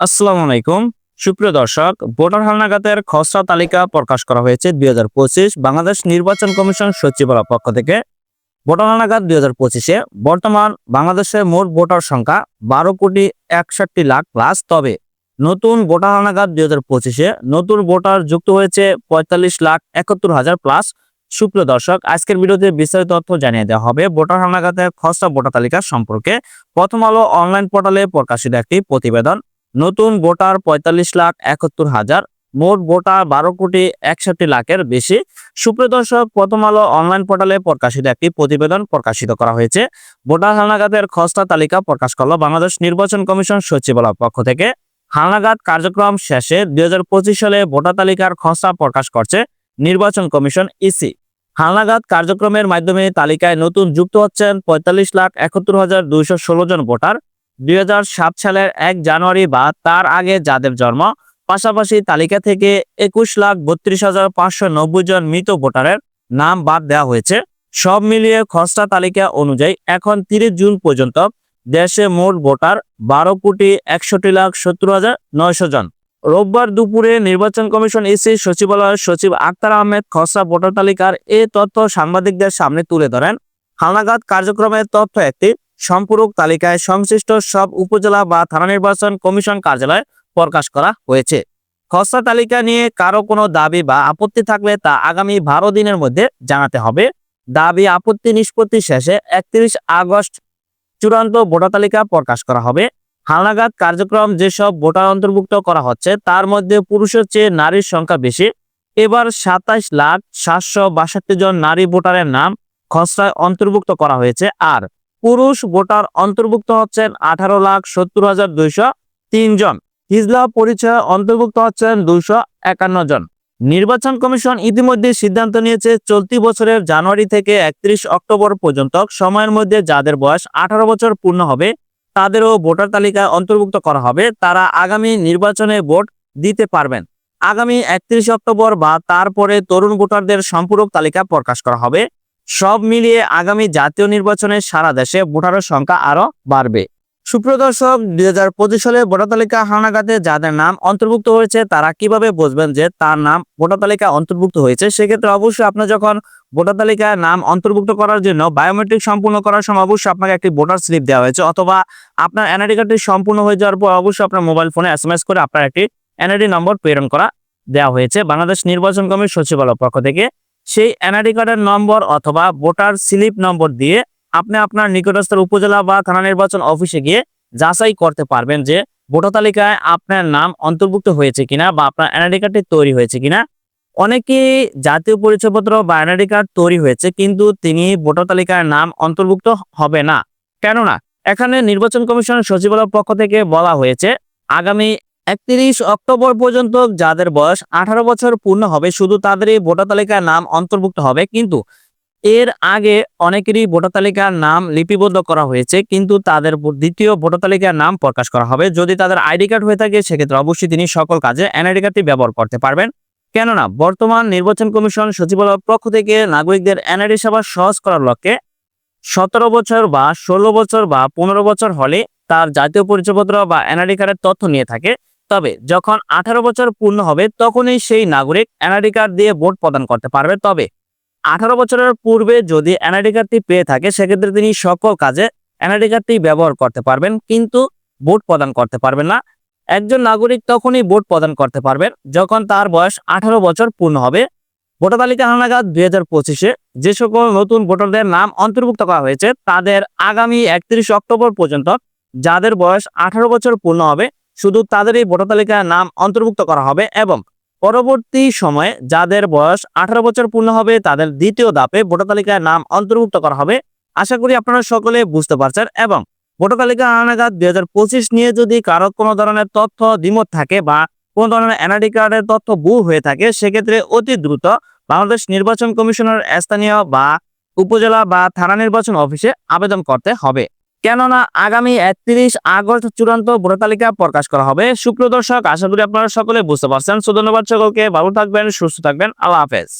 আসসালামু আলাইকুম। সুপ্রিয় দর্শক, ভোটার হালনাগাদের খসড়া তালিকা প্রকাশ করা হয়েছে দুই হাজার পঁচিশ বাংলাদেশ নির্বাচন কমিশন সচিবালয় পক্ষ থেকে। ভোটার হালনাগাদ দুই হাজার পঁচিশে বর্তমান বাংলাদেশের মোট ভোটার সংখ্যা বারো কোটি একষট্টি লাখ প্লাস। তবে নতুন ভোটার হালনাগাদ দুই হাজার পঁচিশে নতুন ভোটার যুক্ত হয়েছে পঁয়তাল্লিশ লাখ একাত্তর হাজার প্লাস। সুপ্রিয় দর্শক, আজকের ভিডিওতে বিস্তারিত তথ্য জানিয়ে দেওয়া হবে ভোটার হালনাগাদের খসড়া ভোটার তালিকা সম্পর্কে। প্রথম আলো অনলাইন পোর্টালে প্রকাশিত একটি প্রতিবেদন। নতুন ভোটার পঁয়তাল্লিশ লাখ একাত্তর হাজার, মোট ভোটার বারো কোটি একষট্টি লাখের বেশি। সুপ্রিয় দর্শক, প্রথম আলো অনলাইন পোর্টালে প্রকাশিত একটি প্রতিবেদন প্রকাশিত করা হয়েছে। ভোটার হালনাগাদের খসড়া তালিকা প্রকাশ করল বাংলাদেশ নির্বাচন কমিশন সচিবালয় পক্ষ থেকে। হালনাগাদ কার্যক্রম শেষে দুই হাজার পঁচিশ সালে ভোটার তালিকার খসড়া প্রকাশ করছে নির্বাচন কমিশন ইসি। হালনাগাদ কার্যক্রমের মাধ্যমে তালিকায় নতুন যুক্ত হচ্ছেন পঁয়তাল্লিশ লাখ একাত্তর হাজার দুইশো ষোলো জন ভোটার। দুই হাজার সাত সালের এক জানুয়ারি বা তার আগে যাদের জন্ম, পাশাপাশি তালিকা থেকে একুশ লাখ বত্রিশ হাজার পাঁচশো নব্বই জন মৃত ভোটারের নাম বাদ দেওয়া হয়েছে। সব মিলিয়ে খসড়া তালিকা অনুযায়ী এখন তিরিশ জুন পর্যন্ত দেশে মোট ভোটার বারো কোটি একষট্টি লাখ সত্তর হাজার নয়শো জন। রোববার দুপুরে নির্বাচন কমিশন এসি সচিবালয়ের সচিব আক্তার আহমেদ খসড়া ভোটার তালিকার এ তথ্য সাংবাদিকদের সামনে তুলে ধরেন। হালনাগাদ কার্যক্রমের তথ্য একটি সম্পূরক তালিকায় সংশ্লিষ্ট সব উপজেলা বা থানা নির্বাচন কমিশন কার্যালয়ে প্রকাশ করা হয়েছে। খসড়া তালিকা নিয়ে কারও কোনো দাবি বা আপত্তি থাকলে তা আগামী বারো দিনের মধ্যে জানাতে হবে। দাবি আপত্তি নিষ্পত্তি শেষে একত্রিশ আগস্ট চূড়ান্ত ভোটার তালিকা প্রকাশ করা হবে। হালনাগাদ কার্যক্রম যেসব ভোটার অন্তর্ভুক্ত করা হচ্ছে, তার মধ্যে পুরুষের চেয়ে নারীর সংখ্যা বেশি। এবার সাতাইশ লাখ সাতশো বাষট্টি জন নারী ভোটারের নাম খসড়ায় অন্তর্ভুক্ত করা হয়েছে। আর পুরুষ ভোটার অন্তর্ভুক্ত হচ্ছেন আঠারো লাখ সত্তর হাজার দুইশো জন। হিজলা পরিচয় অন্তর্ভুক্ত হচ্ছেন দুইশো একান্ন জন। নির্বাচন কমিশন ইতিমধ্যে সিদ্ধান্ত নিয়েছে, চলতি বছরের জানুয়ারি থেকে একত্রিশ অক্টোবর পর্যন্ত সময়ের মধ্যে যাদের বয়স আঠারো বছর পূর্ণ হবে, তাদেরও ভোটার তালিকায় অন্তর্ভুক্ত করা হবে। তারা আগামী নির্বাচনে ভোট দিতে পারবেন। আগামী একত্রিশ অক্টোবর বা তারপরে তরুণ ভোটারদের সম্পূরক তালিকা প্রকাশ করা হবে। সব মিলিয়ে আগামী জাতীয় নির্বাচনে সারা দেশে ভোটারের সংখ্যা আরও বাড়বে। সুপ্রিয় দর্শক, দুই হাজার পঁচিশ সালে ভোটার তালিকা হানাগাতে যাদের নাম অন্তর্ভুক্ত হয়েছে, তারা কীভাবে বুঝবেন যে তার নাম ভোটার তালিকা অন্তর্ভুক্ত হয়েছে? সেক্ষেত্রে অবশ্যই আপনার যখন ভোটার তালিকায় নাম অন্তর্ভুক্ত করার জন্য বায়োমেট্রিক সম্পূর্ণ করার সময় অবশ্যই আপনাকে একটি ভোটার স্লিপ দেওয়া হয়েছে, অথবা আপনার এনআইডি কার্ডটি সম্পূর্ণ হয়ে যাওয়ার পর অবশ্যই আপনার মোবাইল ফোনে এস করে আপনার একটি এনআইডি নম্বর প্রেরণ করা দেওয়া হয়েছে। বাংলাদেশ নির্বাচন কমিশন সচিবালয় পক্ষ থেকে সেই এনআইডি কার্ডের নম্বর অথবা ভোটার স্লিপ নম্বর দিয়ে আপনি আপনার নিকটস্থ উপজেলা বা থানা নির্বাচন অফিসে গিয়ে যাচাই করতে পারবেন যে ভোটার তালিকায় আপনার নাম অন্তর্ভুক্ত হয়েছে কিনা বা আপনার এনআইডি কার্ডটি তৈরি হয়েছে কিনা। অনেকেই জাতীয় পরিচয়পত্র বা এনআইডি কার্ড তৈরি হয়েছে কিন্তু তিনি ভোটার তালিকায় নাম অন্তর্ভুক্ত হবে না। কেননা, এখানে নির্বাচন কমিশনের সচিবালয়ের পক্ষ থেকে বলা হয়েছে, আগামী একত্রিশ অক্টোবর পর্যন্ত যাদের বয়স আঠারো বছর পূর্ণ হবে, শুধু তাদেরই ভোটার তালিকার নাম অন্তর্ভুক্ত হবে। কিন্তু এর আগে অনেকেরই ভোটার তালিকার নাম লিপিবদ্ধ করা হয়েছে, কিন্তু তাদের দ্বিতীয় ভোটার তালিকার নাম প্রকাশ করা হবে। যদি তাদের আইডি কার্ড হয়ে থাকে, সেক্ষেত্রে অবশ্যই তিনি সকল কাজে এনআইডি কার্ডটি ব্যবহার করতে পারবেন। কেননা, বর্তমান নির্বাচন কমিশন সচিবালয়ের পক্ষ থেকে নাগরিকদের এনআইডি সেবা সহজ করার লক্ষ্যে সতেরো বছর বা ষোলো বছর বা পনেরো বছর হলে তার জাতীয় পরিচয়পত্র বা এনআইডি কার্ডের তথ্য নিয়ে থাকে। তবে যখন আঠারো বছর পূর্ণ হবে তখনই সেই নাগরিক এনআইডি কার্ড দিয়ে ভোট প্রদান করতে পারবে। তবে আঠারো বছরের পূর্বে যদি এনআইডি কার্ডটি পেয়ে থাকে, সেক্ষেত্রে তিনি সকল কাজে এনআইডি কার্ডটি ব্যবহার করতে পারবেন, কিন্তু ভোট প্রদান করতে পারবেন না। একজন নাগরিক তখনই ভোট প্রদান করতে পারবেন যখন তার বয়স আঠারো বছর পূর্ণ হবে। ভোটার তালিকা হালনাগাদ দুই হাজার পঁচিশে যে সকল নতুন ভোটারদের নাম অন্তর্ভুক্ত করা হয়েছে, তাদের আগামী একত্রিশ অক্টোবর পর্যন্ত যাদের বয়স আঠারো বছর পূর্ণ হবে শুধু তাদেরই ভোটার তালিকায় নাম অন্তর্ভুক্ত করা হবে এবং পরবর্তী সময়ে যাদের বয়স আঠারো বছর পূর্ণ হবে, তাদের দ্বিতীয় ধাপে ভোটার তালিকায় নাম অন্তর্ভুক্ত করা হবে। আশা করি আপনারা সকলে বুঝতে পারছেন এবং ভোটার তালিকা আনাগাদ দুই হাজার পঁচিশ নিয়ে যদি কারও কোনো ধরনের তথ্য দ্বিমত থাকে বা কোনো ধরনের এনআইডি কার্ডের তথ্য ভুল হয়ে থাকে, সেক্ষেত্রে অতি দ্রুত বাংলাদেশ নির্বাচন কমিশনের স্থানীয় বা উপজেলা বা থানা নির্বাচন অফিসে আবেদন করতে হবে। কেননা আগামী একত্রিশ আগস্ট চূড়ান্ত ভোটার তালিকা প্রকাশ করা হবে। সুপ্রিয় দর্শক, আশা করি আপনারা সকলে বুঝতে পারছেন। সো ধন্যবাদ সকলকে। ভালো থাকবেন, সুস্থ থাকবেন। আল্লাহ হাফেজ।